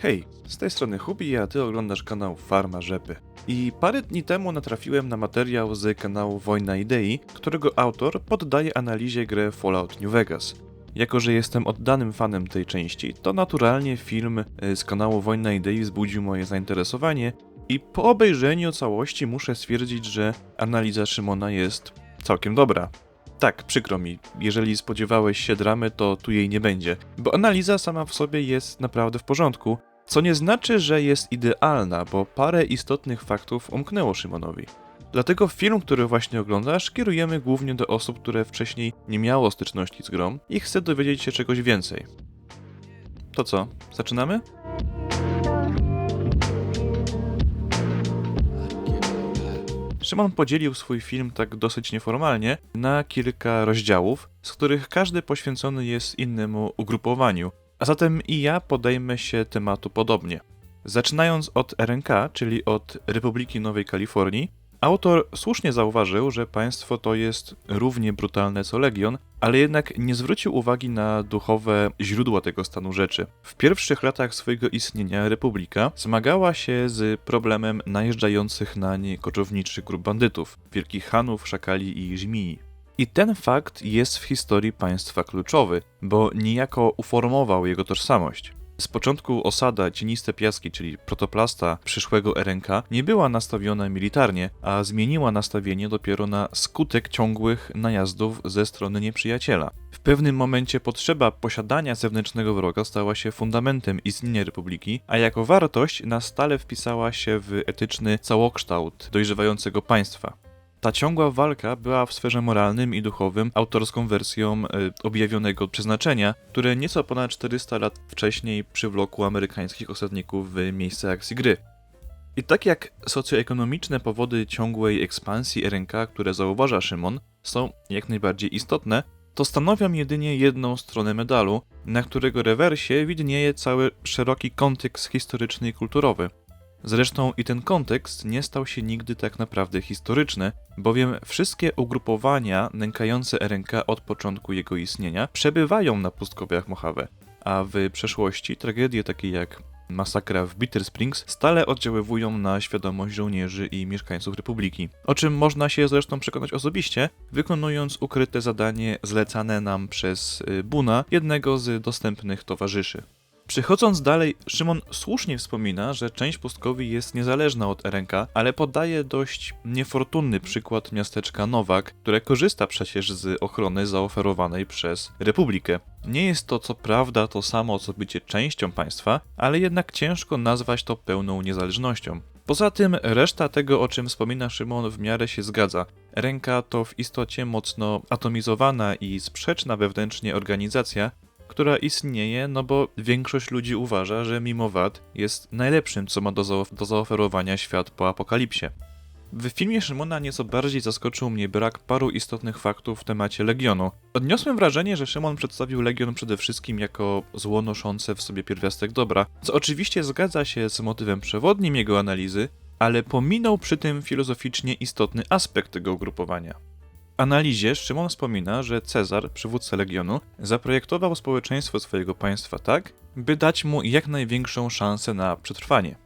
Hej, z tej strony Hubi, a ty oglądasz kanał Farma Rzepy. I parę dni temu natrafiłem na materiał z kanału Wojna Idei, którego autor poddaje analizie grę Fallout New Vegas. Jako, że jestem oddanym fanem tej części, to naturalnie film y, z kanału Wojna Idei wzbudził moje zainteresowanie i po obejrzeniu całości muszę stwierdzić, że analiza Szymona jest całkiem dobra. Tak, przykro mi, jeżeli spodziewałeś się dramy, to tu jej nie będzie, bo analiza sama w sobie jest naprawdę w porządku, co nie znaczy, że jest idealna, bo parę istotnych faktów umknęło Szymonowi. Dlatego film, który właśnie oglądasz, kierujemy głównie do osób, które wcześniej nie miało styczności z grą i chce dowiedzieć się czegoś więcej. To co, zaczynamy? Szymon podzielił swój film tak dosyć nieformalnie na kilka rozdziałów, z których każdy poświęcony jest innemu ugrupowaniu, a zatem i ja podejmę się tematu podobnie. Zaczynając od RNK, czyli od Republiki Nowej Kalifornii, autor słusznie zauważył, że państwo to jest równie brutalne co Legion, ale jednak nie zwrócił uwagi na duchowe źródła tego stanu rzeczy. W pierwszych latach swojego istnienia Republika zmagała się z problemem najeżdżających na nie koczowniczych grup bandytów, wielkich hanów, szakali i żmii. I ten fakt jest w historii państwa kluczowy, bo niejako uformował jego tożsamość. Z początku osada Cieniste Piaski, czyli protoplasta przyszłego RNK, nie była nastawiona militarnie, a zmieniła nastawienie dopiero na skutek ciągłych najazdów ze strony nieprzyjaciela. W pewnym momencie potrzeba posiadania zewnętrznego wroga stała się fundamentem istnienia Republiki, a jako wartość na stale wpisała się w etyczny całokształt dojrzewającego państwa. Ta ciągła walka była w sferze moralnym i duchowym autorską wersją y, objawionego przeznaczenia, które nieco ponad 400 lat wcześniej przywlokło amerykańskich osadników w miejsce akcji gry. I tak jak socjoekonomiczne powody ciągłej ekspansji RNK, które zauważa Szymon, są jak najbardziej istotne, to stanowią jedynie jedną stronę medalu, na którego rewersie widnieje cały szeroki kontekst historyczny i kulturowy. Zresztą i ten kontekst nie stał się nigdy tak naprawdę historyczny, bowiem wszystkie ugrupowania nękające RNK od początku jego istnienia przebywają na pustkowiach Mojave, a w przeszłości tragedie takie jak masakra w Bitter Springs stale oddziaływują na świadomość żołnierzy i mieszkańców Republiki. O czym można się zresztą przekonać osobiście, wykonując ukryte zadanie zlecane nam przez y, Buna, jednego z dostępnych towarzyszy. Przechodząc dalej, Szymon słusznie wspomina, że część pustkowi jest niezależna od RNK, ale podaje dość niefortunny przykład miasteczka Nowak, które korzysta przecież z ochrony zaoferowanej przez Republikę. Nie jest to co prawda to samo co bycie częścią państwa, ale jednak ciężko nazwać to pełną niezależnością. Poza tym reszta tego, o czym wspomina Szymon, w miarę się zgadza. Ręka to w istocie mocno atomizowana i sprzeczna wewnętrznie organizacja, która istnieje, no bo większość ludzi uważa, że mimo wad jest najlepszym, co ma do, do zaoferowania świat po apokalipsie. W filmie Szymona nieco bardziej zaskoczył mnie brak paru istotnych faktów w temacie Legionu. Odniosłem wrażenie, że Szymon przedstawił Legion przede wszystkim jako zło noszące w sobie pierwiastek dobra, co oczywiście zgadza się z motywem przewodnim jego analizy, ale pominął przy tym filozoficznie istotny aspekt tego ugrupowania analizie Szymon wspomina, że Cezar, przywódca legionu, zaprojektował społeczeństwo swojego państwa tak, by dać mu jak największą szansę na przetrwanie.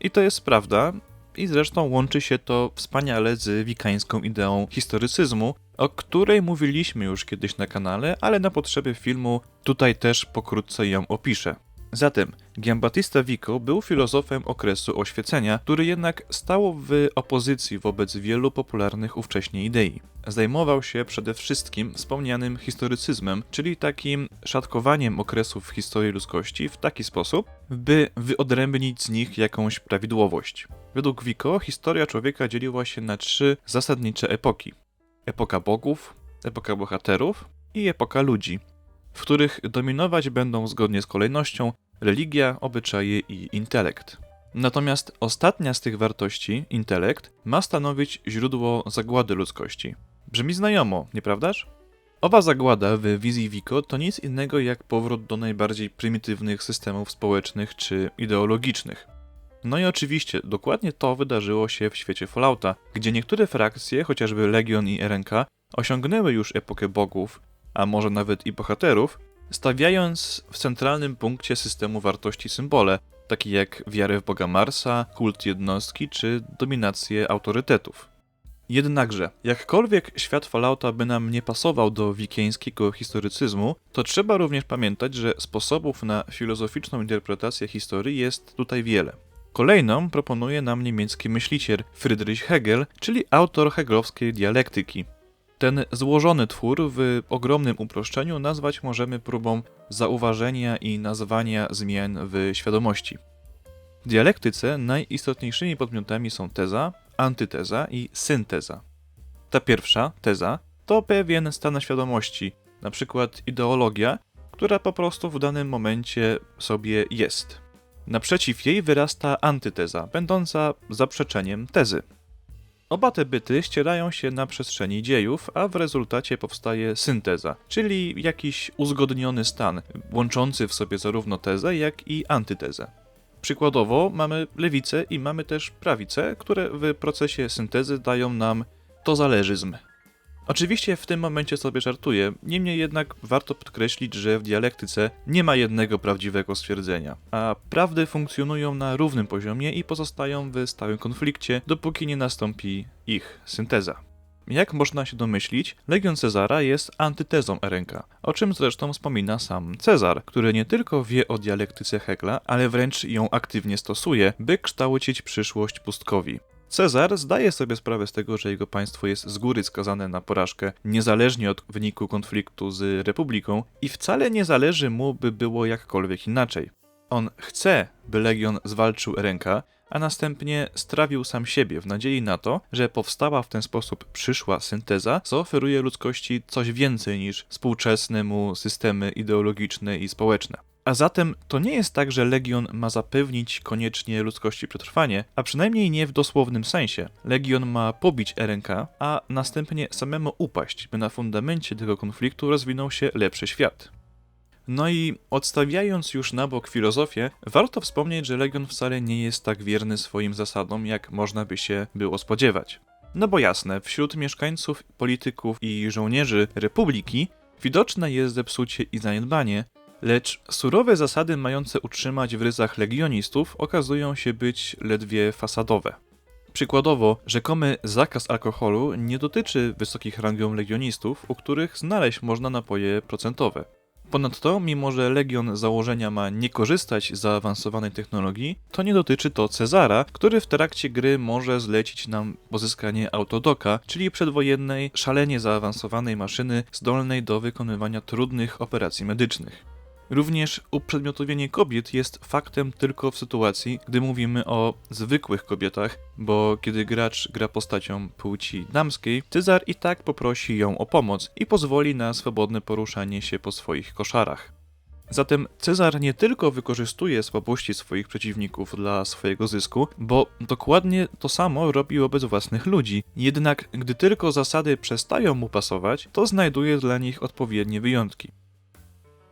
I to jest prawda, i zresztą łączy się to wspaniale z wikańską ideą historycyzmu, o której mówiliśmy już kiedyś na kanale, ale na potrzeby filmu tutaj też pokrótce ją opiszę. Zatem Giambattista Vico był filozofem okresu oświecenia, który jednak stał w opozycji wobec wielu popularnych ówcześnie idei. Zajmował się przede wszystkim wspomnianym historycyzmem, czyli takim szatkowaniem okresów w historii ludzkości w taki sposób, by wyodrębnić z nich jakąś prawidłowość. Według Vico historia człowieka dzieliła się na trzy zasadnicze epoki: epoka bogów, epoka bohaterów i epoka ludzi, w których dominować będą zgodnie z kolejnością religia, obyczaje i intelekt. Natomiast ostatnia z tych wartości, intelekt, ma stanowić źródło zagłady ludzkości. Brzmi znajomo, nieprawdaż? Owa zagłada w wizji Vico to nic innego jak powrót do najbardziej prymitywnych systemów społecznych czy ideologicznych. No i oczywiście, dokładnie to wydarzyło się w świecie Fallouta, gdzie niektóre frakcje, chociażby Legion i RNK, osiągnęły już epokę bogów, a może nawet i bohaterów, stawiając w centralnym punkcie systemu wartości symbole, takie jak wiarę w Boga Marsa, kult jednostki czy dominację autorytetów. Jednakże, jakkolwiek świat Fallouta by nam nie pasował do wikieńskiego historycyzmu, to trzeba również pamiętać, że sposobów na filozoficzną interpretację historii jest tutaj wiele. Kolejną proponuje nam niemiecki myśliciel Friedrich Hegel, czyli autor hegelowskiej dialektyki. Ten złożony twór w ogromnym uproszczeniu nazwać możemy próbą zauważenia i nazwania zmian w świadomości. W dialektyce najistotniejszymi podmiotami są teza, antyteza i synteza. Ta pierwsza, teza, to pewien stan świadomości, przykład ideologia, która po prostu w danym momencie sobie jest. Naprzeciw jej wyrasta antyteza, będąca zaprzeczeniem tezy. Oba te byty ścierają się na przestrzeni dziejów, a w rezultacie powstaje synteza, czyli jakiś uzgodniony stan, łączący w sobie zarówno tezę, jak i antytezę. Przykładowo mamy lewicę i mamy też prawicę, które w procesie syntezy dają nam tozależyzm. Oczywiście w tym momencie sobie żartuję, niemniej jednak warto podkreślić, że w dialektyce nie ma jednego prawdziwego stwierdzenia, a prawdy funkcjonują na równym poziomie i pozostają w stałym konflikcie, dopóki nie nastąpi ich synteza. Jak można się domyślić, Legion Cezara jest antytezą RNK, o czym zresztą wspomina sam Cezar, który nie tylko wie o dialektyce Hegla, ale wręcz ją aktywnie stosuje, by kształcić przyszłość pustkowi. Cezar zdaje sobie sprawę z tego, że jego państwo jest z góry skazane na porażkę, niezależnie od wyniku konfliktu z Republiką i wcale nie zależy mu, by było jakkolwiek inaczej. On chce, by Legion zwalczył Ręka, a następnie strawił sam siebie w nadziei na to, że powstała w ten sposób przyszła synteza, co oferuje ludzkości coś więcej niż współczesne mu systemy ideologiczne i społeczne. A zatem to nie jest tak, że Legion ma zapewnić koniecznie ludzkości przetrwanie, a przynajmniej nie w dosłownym sensie. Legion ma pobić RNK, a następnie samemu upaść, by na fundamencie tego konfliktu rozwinął się lepszy świat. No i odstawiając już na bok filozofię, warto wspomnieć, że Legion wcale nie jest tak wierny swoim zasadom, jak można by się było spodziewać. No bo jasne, wśród mieszkańców, polityków i żołnierzy Republiki widoczne jest zepsucie i zaniedbanie, lecz surowe zasady mające utrzymać w ryzach legionistów okazują się być ledwie fasadowe. Przykładowo, rzekomy zakaz alkoholu nie dotyczy wysokich rangą legionistów, u których znaleźć można napoje procentowe. Ponadto, mimo że Legion założenia ma nie korzystać z zaawansowanej technologii, to nie dotyczy to Cezara, który w trakcie gry może zlecić nam pozyskanie autodoka, czyli przedwojennej, szalenie zaawansowanej maszyny zdolnej do wykonywania trudnych operacji medycznych. Również uprzedmiotowienie kobiet jest faktem tylko w sytuacji, gdy mówimy o zwykłych kobietach, bo kiedy gracz gra postacią płci damskiej, Cezar i tak poprosi ją o pomoc i pozwoli na swobodne poruszanie się po swoich koszarach. Zatem Cezar nie tylko wykorzystuje słabości swoich przeciwników dla swojego zysku, bo dokładnie to samo robi wobec własnych ludzi. Jednak gdy tylko zasady przestają mu pasować, to znajduje dla nich odpowiednie wyjątki.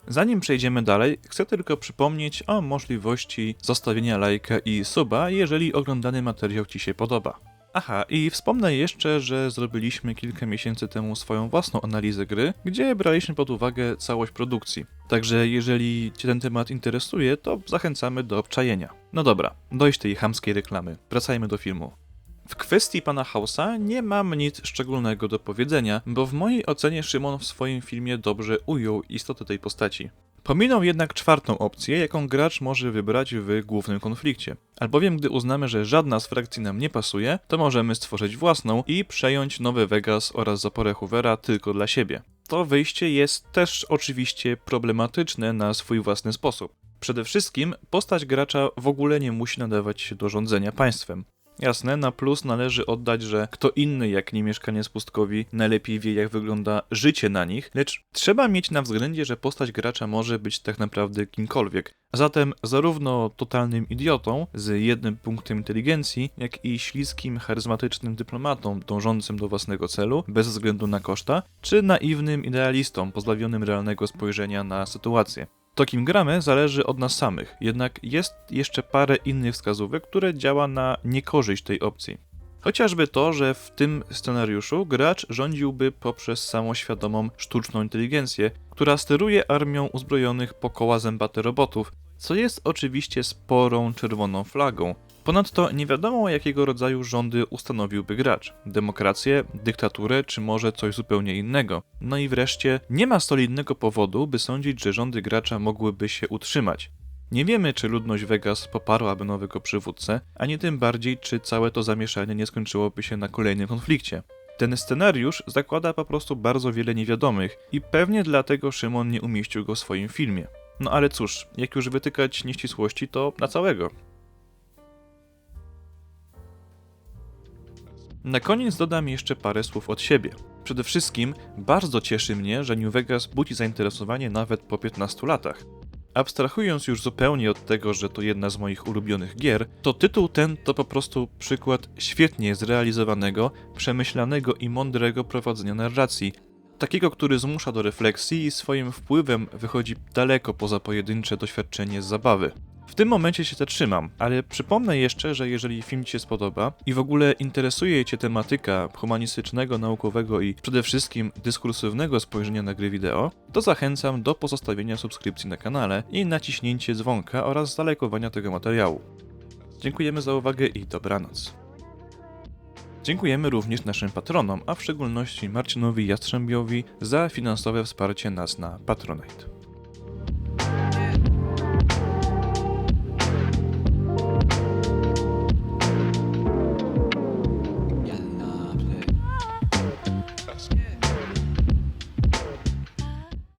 Zanim przejdziemy dalej, chcę tylko przypomnieć o możliwości zostawienia lajka i suba, jeżeli oglądany materiał Ci się podoba. Aha, i wspomnę jeszcze, że zrobiliśmy kilka miesięcy temu swoją własną analizę gry, gdzie braliśmy pod uwagę całość produkcji. Także jeżeli Cię ten temat interesuje, to zachęcamy do obczajenia. No dobra, dojść tej chamskiej reklamy. Wracajmy do filmu. W kwestii pana Hausa nie mam nic szczególnego do powiedzenia, bo w mojej ocenie Szymon w swoim filmie dobrze ujął istotę tej postaci. Pominął jednak czwartą opcję, jaką gracz może wybrać w głównym konflikcie. Albowiem gdy uznamy, że żadna z frakcji nam nie pasuje, to możemy stworzyć własną i przejąć Nowe Vegas oraz zaporę Hoovera tylko dla siebie. To wyjście jest też oczywiście problematyczne na swój własny sposób. Przede wszystkim postać gracza w ogóle nie musi nadawać się do rządzenia państwem. Jasne, na plus należy oddać, że kto inny jak nie mieszkanie z pustkowi najlepiej wie jak wygląda życie na nich, lecz trzeba mieć na względzie, że postać gracza może być tak naprawdę kimkolwiek. Zatem zarówno totalnym idiotą z jednym punktem inteligencji, jak i śliskim, charyzmatycznym dyplomatą dążącym do własnego celu, bez względu na koszta, czy naiwnym idealistą pozbawionym realnego spojrzenia na sytuację. To kim gramy zależy od nas samych, jednak jest jeszcze parę innych wskazówek, które działa na niekorzyść tej opcji. Chociażby to, że w tym scenariuszu gracz rządziłby poprzez samoświadomą sztuczną inteligencję, która steruje armią uzbrojonych po koła zębate robotów, co jest oczywiście sporą czerwoną flagą. Ponadto nie wiadomo jakiego rodzaju rządy ustanowiłby gracz. Demokrację, dyktaturę czy może coś zupełnie innego. No i wreszcie nie ma solidnego powodu, by sądzić, że rządy gracza mogłyby się utrzymać. Nie wiemy, czy ludność Vegas poparłaby nowego przywódcę, ani tym bardziej, czy całe to zamieszanie nie skończyłoby się na kolejnym konflikcie. Ten scenariusz zakłada po prostu bardzo wiele niewiadomych i pewnie dlatego Szymon nie umieścił go w swoim filmie. No ale cóż, jak już wytykać nieścisłości, to na całego. Na koniec dodam jeszcze parę słów od siebie. Przede wszystkim bardzo cieszy mnie, że New Vegas budzi zainteresowanie nawet po 15 latach. Abstrahując już zupełnie od tego, że to jedna z moich ulubionych gier, to tytuł ten to po prostu przykład świetnie zrealizowanego, przemyślanego i mądrego prowadzenia narracji. Takiego, który zmusza do refleksji i swoim wpływem wychodzi daleko poza pojedyncze doświadczenie z zabawy. W tym momencie się zatrzymam, ale przypomnę jeszcze, że jeżeli film Ci się spodoba i w ogóle interesuje Cię tematyka humanistycznego, naukowego i przede wszystkim dyskursywnego spojrzenia na gry wideo, to zachęcam do pozostawienia subskrypcji na kanale i naciśnięcie dzwonka oraz zalajkowania tego materiału. Dziękujemy za uwagę i dobranoc. Dziękujemy również naszym patronom, a w szczególności Marcinowi Jastrzębiowi za finansowe wsparcie nas na Patronite.